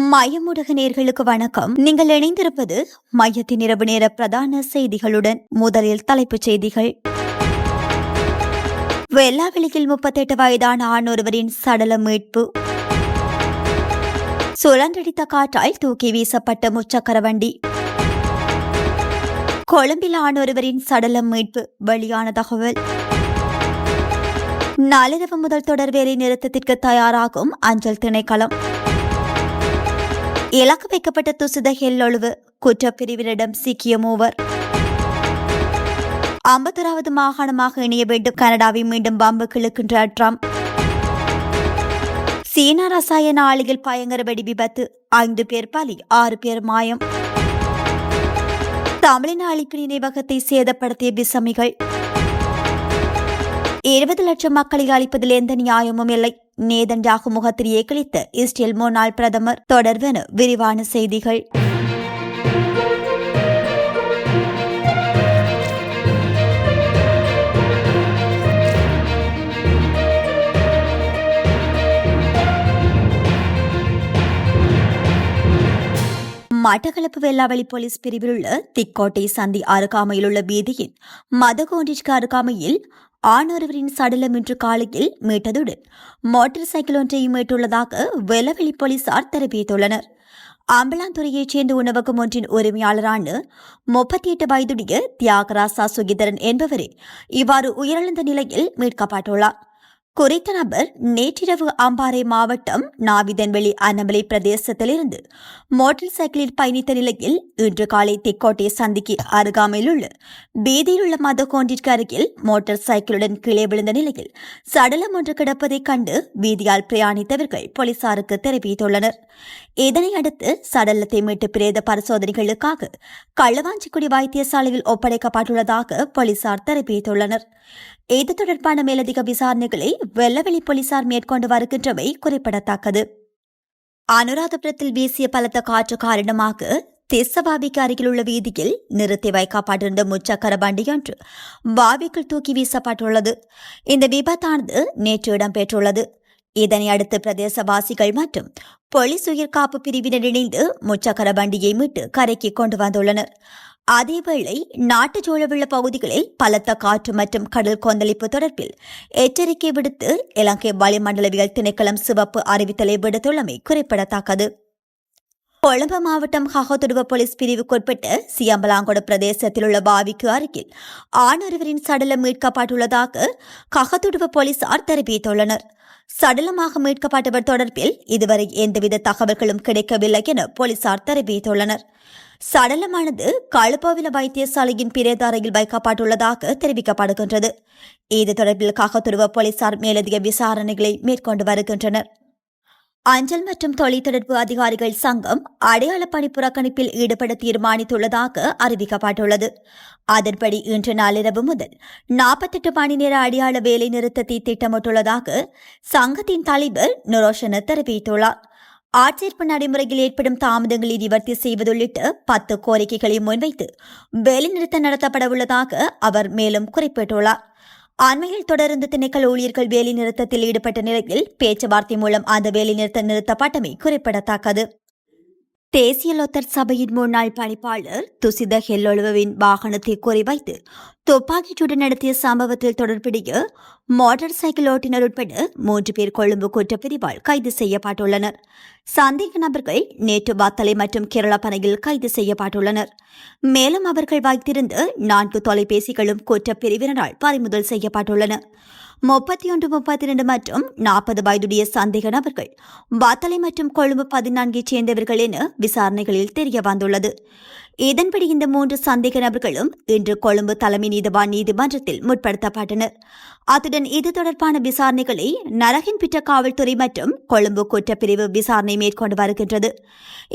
மயமுடக நேர்களுக்கு வணக்கம். நீங்கள் இணைந்திருப்பது மையத்தின் இரவு நேர பிரதான செய்திகளுடன் முதலில் தலைப்புச் செய்திகள். வெல்லாவெளியில் முப்பத்தெட்டு வயதான ஆண் ஒருவரின் சடல மீட்பு. சுழன்றடித்த காற்றால் தூக்கி வீசப்பட்ட முச்சக்கர வண்டி. கொழும்பில் ஆண் ஒருவரின் சடலம் மீட்பு வெளியான தகவல். நள்ளிரவு முதல் தொடர் வேலை நிறுத்தத்திற்கு தயாராகும் அஞ்சல் திணைக்களம். இலக்கு வைக்கப்பட்ட துசித ஹெல்லொழுவு குற்றப்பிரிவினிடம் சிக்கிய மூவர். ஐம்பத்தொராவது மாகாணமாக இணைய வேண்டும். கனடாவை மீண்டும் பம்பு கிழக்கின்ற ட்ரம்ப். சீனா ரசாயன ஆலையில் பயங்கர வெடி விபத்து. ஐந்து பேர் பலி ஆறு பேர் மாயம். தமிழின அழிப்பு நினைவகத்தை சேதப்படுத்திய விசமிகள். இருபது லட்சம் மக்களை அளிப்பதில் எந்த நியாயமும் இல்லை. நேதன்யாகு முகத்திரியை கிழித்த இஸ்ரேல் முன்னாள் பிரதமர் தொடர்வென விரிவான செய்திகள். மட்டக்களப்பு வெள்ளாவளி போலீஸ் பிரிவில் உள்ள திக்கோட்டை சந்தி அருகாமையில் உள்ள வீதியின் மதகோன்றிற்கு அருகாமையில் ஆணொருவரின் சடலம் இன்று காலையில் மீட்டதுடன் மோட்டார் சைக்கிள் ஒன்றையும் மீட்டுள்ளதாக வெள்ளவெளி போலீசார் தெரிவித்துள்ளனர். அம்பலாந்துறையைச் சேர்ந்த உணவகம் ஒன்றின் உரிமையாளரான முப்பத்தி எட்டு வயதுடைய தியாகராசா சுகிதரன் என்பவரே இவ்வாறு உயிரிழந்த நிலையில் மீட்கப்பட்டுள்ளார். குறித்த நபர் நேற்றிரவு அம்பாறை மாவட்டம் நாவிதன்வெளி அன்னமலை பிரதேசத்திலிருந்து மோட்டார் சைக்கிளில் பயணித்த நிலையில் இன்று காலை தெக்கோட்டை சந்திக்கு அருகாமையில் உள்ள பீதியில் உள்ள மதகோண்டிற்கு அருகில் மோட்டார் சைக்கிளுடன் கீழே விழுந்த நிலையில் சடலம் ஒன்று கிடப்பதைக் கண்டு வீதியால் பிரயாணித்தவர்கள் போலீசாருக்கு தெரிவித்துள்ளனர். இதனையடுத்து சடலத்தை மீட்டு பிரேத பரிசோதனைகளுக்காக களவாஞ்சிக்குடி வைத்தியசாலையில் ஒப்படைக்கப்பட்டுள்ளதாக போலீசார் தெரிவித்துள்ளனர். இது தொடர்பான மேலதிக விசாரணைகளை வெள்ளவெளி போலீசார் மேற்கொண்டு வருகின்றமை குறிப்பிடத்தக்கது. அனுராதபுரத்தில் வீசிய பலத்த காற்று காரணமாக திசவாபிக்கு அருகிலுள்ள வீதியில் நிறுத்தி வைக்கப்பட்டிருந்த முச்சக்கர வண்டியொன்று வாவிக்குள் தூக்கி வீசப்பட்டுள்ளது. இந்த விபத்தானது நேற்று இடம்பெற்றுள்ளது. இதனை அடுத்து பிரதேசவாசிகள் மற்றும் போலீஸ் உயிர்காப்பு பிரிவினர் இணைந்து முச்சக்கர வண்டியை மீட்டு கரைக்கு கொண்டு வந்துள்ளனர். அதேவேளை நாட்டு சோழவுள்ள பகுதிகளில் பலத்த காற்று மற்றும் கடல் கொந்தளிப்பு தொடர்பில் எச்சரிக்கை விடுத்து இலங்கை வளிமண்டலவியல் திணைக்களம் சிவப்பு அறிவித்தலை விடுத்துள்ளமை குறிப்பிடத்தக்கது. கொழும்பு மாவட்டம் ஹகதுடுவ போலீஸ் பிரிவுக்குட்பட்ட சியம்பலாங்கொட பிரதேசத்தில் உள்ள பாவிக்கு அருகில் ஆணொருவரின் சடலம் மீட்கப்பட்டுள்ளதாக ககதுடுவ போலீசார் தெரிவித்துள்ளனர். சடலமாக மீட்கப்பட்டவர் தொடர்பில் இதுவரை எந்தவித தகவல்களும் கிடைக்கவில்லை என போலீசார் தெரிவித்துள்ளனர். சடலமானது களுப்போவில வைத்தியசாலையின் பிரேதாரையில் வைக்கப்பட்டுள்ளதாக தெரிவிக்கப்படுகின்றது. இது தொடர்பில் காகத்துருவ போலீசார் மேலதிக விசாரணைகளை மேற்கொண்டு வருகின்றனர். அஞ்சல் மற்றும் தொலைத்தொடர்பு அதிகாரிகள் சங்கம் அடையாள பணி புறக்கணிப்பில் ஈடுபட தீர்மானித்துள்ளதாக அறிவிக்கப்பட்டுள்ளது. அதன்படி இன்று நாளிரவு முதல் நாற்பத்தெட்டு மணி நேர அடையாள வேலை நிறுத்தத்தை திட்டமிட்டுள்ளதாக சங்கத்தின் தலைவர் நுரோஷன தெரிவித்துள்ளார். ஆட்சேர்ப்பு நடைமுறையில் ஏற்படும் தாமதங்களை நிவர்த்தி செய்வது உள்ளிட்ட பத்து கோரிக்கைகளை முன்வைத்து வேலைநிறுத்தம் நடத்தப்பட உள்ளதாக அவர் மேலும் குறிப்பிட்டுள்ளார். அண்மையில் தொடர்ந்து திணைக்கள ஊழியர்கள் வேலைநிறுத்தத்தில் ஈடுபட்ட நிலையில் பேச்சுவார்த்தை மூலம் அந்த வேலைநிறுத்தம் நிறுத்தப்பட்டமை குறிப்பிடத்தக்கது. தேசிய லொத்தர் சபையின் முன்னாள் பணிப்பாளர் துசித ஹெல்லொழுவின் வாகனத்தை குறிவைத்து துப்பாக்கிச்சூடு நடத்திய சம்பவத்தில் தொடர்புடைய மோட்டார் சைக்கிள் ஓட்டுநர் உட்பட மூன்று பேர் கொழும்பு குற்றப்பிரிவால் கைது செய்யப்பட்டுள்ளனர். சந்தேக நபர்கள் நேற்று வாத்தலை மற்றும் கேரள பனையில் கைது செய்யப்பட்டுள்ளனர். மேலும் அவர்கள் வைத்திருந்த நான்கு தொலைபேசிகளும் குற்றப்பிரிவினரால் பறிமுதல் செய்யப்பட்டுள்ளன. முப்பத்தி ஒன்று முப்பத்தி இரண்டு மற்றும் நாற்பது வயதுடைய சந்தேக நபர்கள் வாத்தலை மற்றும் கொழும்பு பதினான்கைச் சேர்ந்தவர்கள் என விசாரணைகளில் தெரிய வந்துள்ளது. இதன்படி இந்த மூன்று சந்தேக நபர்களும் இன்று கொழும்பு தலைமை நீதிவான் நீதிமன்றத்தில் முற்படுத்தப்பட்டனர். அத்துடன் இது தொடர்பான விசாரணைகளை நரகின்பிட்ட காவல்துறை மற்றும் கொழும்பு குற்றப்பிரிவு விசாரணை மேற்கொண்டு வருகின்றது.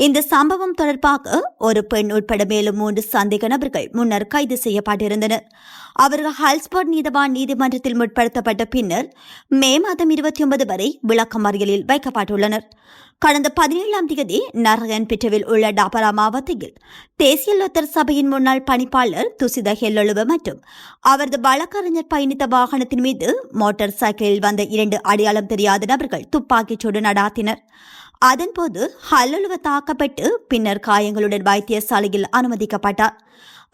இந்த சம்பவம் தொடர்பாக ஒரு பெண் உட்பட மேலும் மூன்று சந்தேக நபர்கள் முன்னர் கைது செய்யப்பட்டிருந்தனர். அவர்கள் ஹால்ஸ்போர்ட் நீதவான் நீதிமன்றத்தில் முற்படுத்தப்பட்ட பின்னர் மே மாதம் இருபத்தி ஒன்பது வரை விளக்கமறியலில் வைக்கப்பட்டுள்ளனர். கடந்த பதினேழாம் தேதி நரகன் பிட்டவில் உள்ள டாபரா மாவட்டத்தில் தேசிய லொத்தர் சபையின் முன்னாள் பணிப்பாளர் துசித ஹெல்லொழுவ மற்றும் அவரது வழக்கறிஞர் பயணித்த வாகனத்தின் மீது மோட்டார் சைக்கிளில் வந்த இரண்டு அடையாளம் தெரியாத நபர்கள் துப்பாக்கிச்சூடு நடாத்தினர். அதன்போது ஹல்லுலுவ தாக்கப்பட்டு பின்னர் காயங்களுடன் வைத்தியசாலையில் அனுமதிக்கப்பட்டார்.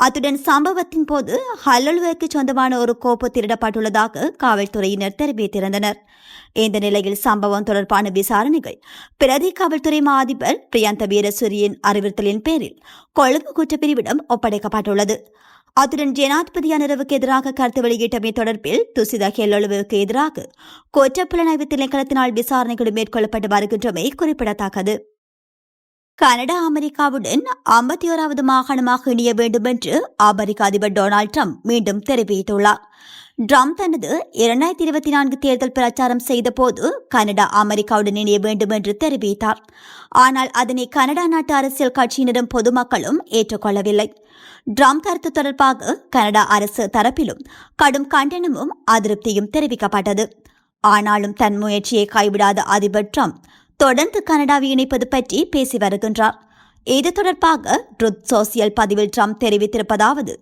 அத்துடன் சம்பவத்தின் போது ஹல்லுலுவுக்கு சொந்தமான ஒரு கோப்பு திருடப்பட்டுள்ளதாக காவல்துறையினர் தெரிவித்திருந்தனர். இந்த நிலையில் சம்பவம் தொடர்பான விசாரணைகள் பிரதி காவல்துறை மா அதிபர் பிரியந்த வீரசூரியின் அறிவுறுத்தலின் பேரில் கொழும்பு குற்றப்பிரிவிடம் ஒப்படைக்கப்பட்டுள்ளது. அத்துடன் ஜனாதிபதியான இரவுக்கு எதிராக கருத்து வெளியிட்டமை தொடர்பில் துசித ஹெல்லொழுவுக்கு எதிராக குற்றப்புலனாய்வு திணைக்களத்தினால் விசாரணைகள் மேற்கொள்ளப்பட்டு வருகின்றமை குறிப்பிடத்தக்கது. கனடா அமெரிக்காவுடன் ஐம்பத்தி ஓராவது மாகாணமாக இணைய வேண்டும் என்று அமெரிக்க அதிபர் டொனால்டு ட்ரம்ப் மீண்டும் தெரிவித்துள்ளார். ட்ரம்ப் தனது இரண்டாயிரத்தி இருபத்தி நான்கு தேர்தல் பிரச்சாரம் செய்தபோது கனடா அமெரிக்காவுடன் இணைய வேண்டும் என்று தெரிவித்தார். ஆனால் அதனை கனடா நாட்டு அரசியல் கட்சியினரும் பொதுமக்களும் ஏற்றுக்கொள்ளவில்லை. ட்ரம்ப் கருத்து தொடர்பாக கனடா அரசு தரப்பிலும் கடும் கண்டனமும் அதிருப்தியும் தெரிவிக்கப்பட்டது. ஆனாலும் தன் முயற்சியை கைவிடாத அதிபர் ட்ரம்ப் தொடர்ந்து கனடாவை இணைப்பது பற்றி பேசி வருகின்றார். இது தொடர்பாக ட்ருத் சோசியல் பதிவில் ட்ரம்ப் தெரிவித்திருப்பதாவது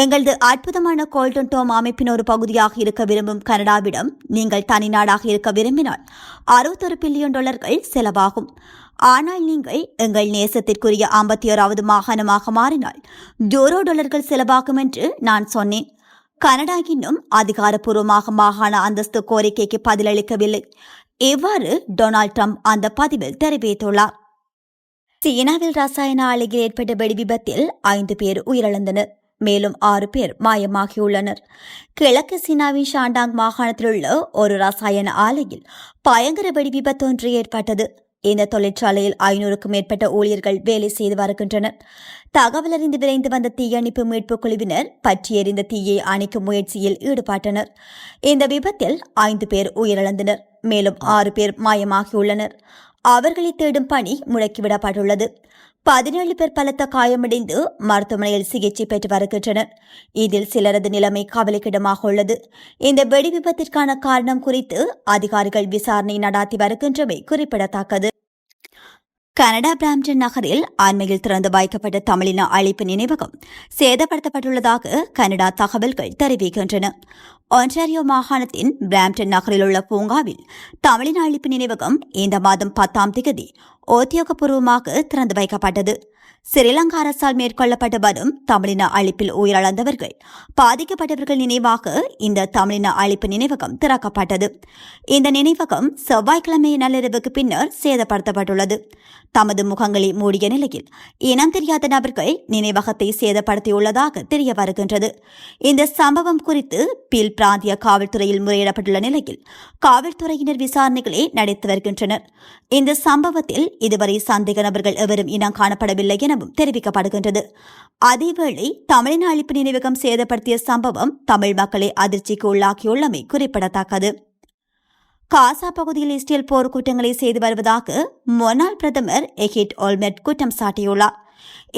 எங்களது அற்புதமான கோல்டன் டோம் அமைப்பின் ஒரு பகுதியாக இருக்க விரும்பும் கனடாவிடம் நீங்கள் தனிநாடாக இருக்க விரும்பினால் அறுபத்தொரு பில்லியன் டாலர்கள் செலவாகும். ஆனால் நீங்கள் எங்கள் நேசத்திற்குரிய ஐம்பத்தி ஓராவது மாகாணமாக மாறினால் ஜோரோ டாலர்கள் செலவாகும் என்று நான் சொன்னேன். கனடா இன்னும் அதிகாரப்பூர்வமாக மாகாண அந்தஸ்து கோரிக்கைக்கு பதிலளிக்கவில்லை. இவ்வாறு டொனால்ட் ட்ரம்ப் அந்த பதிவில் தெரிவித்துள்ளார். சீனாவில் ரசாயன ஆலையில் ஏற்பட்ட வெடி விபத்தில் ஐந்து பேர் உயிரிழந்தனர். மேலும் ஆறு பேர் மாயமாகியுள்ளனர். கிழக்கு சீனாவின் ஷாண்டாங் மாகாணத்தில் உள்ள ஒரு ரசாயன ஆலையில் பயங்கர வெடி விபத்து ஒன்று ஏற்பட்டது. இந்த தொழிற்சாலையில் ஐநூறுக்கும் மேற்பட்ட ஊழியர்கள் வேலை செய்து வருகின்றனர். தகவல் அறிந்து விரைந்து வந்த தீயணைப்பு மீட்பு குழுவினர் பற்றி எறிந்த தீயை அணைக்கும் முயற்சியில் ஈடுபட்டனர். இந்த விபத்தில் ஐந்து பேர் உயிரிழந்தனர். மேலும் ஆறு பேர் மாயமாகியுள்ளனர். அவர்களை தேடும் பணி முடக்கிவிடப்பட்டுள்ளது. பதினேழு பேர் பலத்த காயமடைந்து மருத்துவமனையில் சிகிச்சை பெற்று வருகின்றனர். இதில் சிலரது நிலைமை கவலைக்கிடமாக உள்ளது. இந்த வெடி விபத்திற்கான காரணம் குறித்து அதிகாரிகள் விசாரணை நடாத்தி வருகின்றமை குறிப்பிடத்தக்கது. கனடா பிராம்டன் நகரில் அண்மையில் திறந்து வைக்கப்பட்ட தமிழின அழிப்பு நினைவகம் சேதப்படுத்தப்பட்டுள்ளதாக கனடா தகவல்கள் தெரிவிக்கின்றன. ஒன்டாரியோ மாகாணத்தின் பிராம்டன் நகரில் உள்ள பூங்காவில் தமிழின அழிப்பு நினைவகம் இந்த மாதம் பத்தாம் தேதி உத்தியோகபூர்வமாக திறந்து வைக்கப்பட்டது. ஸ்ரீலங்கா அரசால் மேற்கொள்ளப்பட்டு வரும் தமிழின அழிப்பில் உயிரிழந்தவர்கள் பாதிக்கப்பட்டவர்கள் நினைவாக இந்த தமிழின அழிப்பு நினைவகம் திறக்கப்பட்டது. இந்த நினைவகம் செவ்வாய்க்கிழமை நள்ளிரவுக்கு பின்னர் சேதப்படுத்தப்பட்டுள்ளது. தமது முகங்களை மூடிய நிலையில் இனம் தெரியாத நபர்கள் நினைவகத்தை சேதப்படுத்தியுள்ளதாக தெரிய வருகின்றது. இந்த சம்பவம் குறித்து பில் பிராந்திய காவல்துறையில் முறையிடப்பட்டுள்ள நிலையில் காவல்துறையினர் விசாரணைகளை நடத்தி வருகின்றனர். இந்த சம்பவத்தில் இதுவரை சந்தேக நபர்கள் எவரும் இனம் காணப்படவில்லை எனவும் தெரிவிக்கப்படுகின்றது. அதேவேளை தமிழின அழிப்பு நினைவகம் சேதப்படுத்திய சம்பவம் தமிழ் மக்களை அதிர்ச்சிக்கு உள்ளாக்கியுள்ளமை குறிப்பிடத்தக்கது. காசா பகுதியில் இஸ்ரேல் போர் குற்றங்களை செய்து வருவதாக முன்னாள் பிரதமர் எஹிட் ஓல்மெட் குற்றம் சாட்டியுள்ளார்.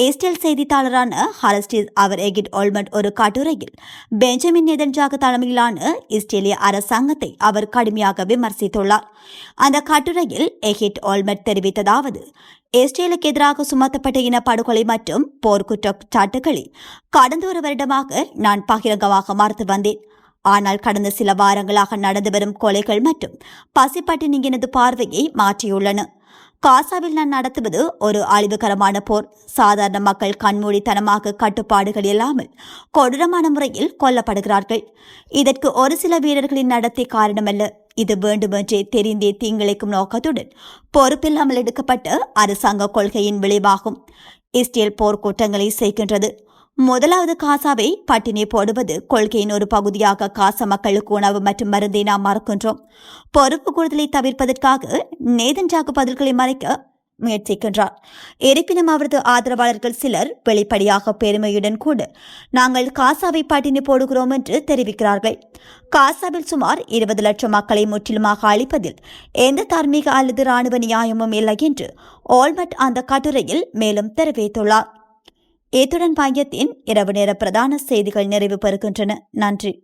இஸ்ரேல் செய்தித்தாளரான ஹரஸ்டிஸ் அவர் எகிட் ஓல்மெட் ஒரு கட்டுரையில் பெஞ்சமின் நெதன்ஜாக தலைமையிலான இஸ்ரேலிய அரசாங்கத்தை அவர் கடுமையாக விமர்சித்துள்ளார். அந்த கட்டுரையில் எகிட் ஓல்மெட் தெரிவித்ததாவது இஸ்ரேலுக்கு எதிராக சுமத்தப்பட்ட இனப்படுகொலை மற்றும் போர்க்குற்றச்சாட்டுகளை கடந்த ஒரு வருடமாக நான் பகிரங்கமாக மறுத்து வந்தேன். ஆனால் கடந்த சில வாரங்களாக நடந்து வரும் கொலைகள் மற்றும் பசிப்பட்டினி எனது பார்வையை மாற்றியுள்ளன. காசாவில் நான் நடத்துவது ஒரு அழிவுகரமான போர். சாதாரண மக்கள் கண்மூடித்தனமாக கட்டுப்பாடுகள் இல்லாமல் கொடூரமான முறையில் கொல்லப்படுகிறார்கள். இதற்கு ஒரு சில வீரர்களின் நடத்தை காரணமல்ல. இது வேண்டுமென்றே தெரிந்தே தீங்கிழைக்கும் நோக்கத்துடன் பொறுப்பில்லாமல் எடுக்கப்பட்ட அரசாங்க கொள்கையின் விளைவாகும். இஸ்ரேல் போர்க்கூட்டங்களை செய்கின்றது முதலாவது காசாவை பட்டினி போடுவது கொள்கையின் ஒரு பகுதியாக காசா மக்களுக்கு உணவு மற்றும் மருந்தை நாம் மறக்கின்றோம். பொறுப்பு கூடுதலை தவிர்ப்பதற்காக நேதன்ஜாக்கு பதில்களை மறைக்க முயற்சிக்கின்றார். இருப்பினும் அவரது ஆதரவாளர்கள் சிலர் வெளிப்படையாக பெருமையுடன் கூட நாங்கள் காசாவை பட்டினி போடுகிறோம் என்று தெரிவிக்கிறார்கள். காசாவில் சுமார் இருபது லட்சம் மக்களை முற்றிலுமாக அழிப்பதில் எந்த தார்மீக அல்லது ராணுவ நியாயமும் இல்லை என்று ஓல்மட் அந்த கட்டுரையில் மேலும் தெரிவித்துள்ளார். இத்துடன் பாயத்தின் இரவு நேர பிரதான செய்திகள் நிறைவு பெறுகின்றன. நன்றி.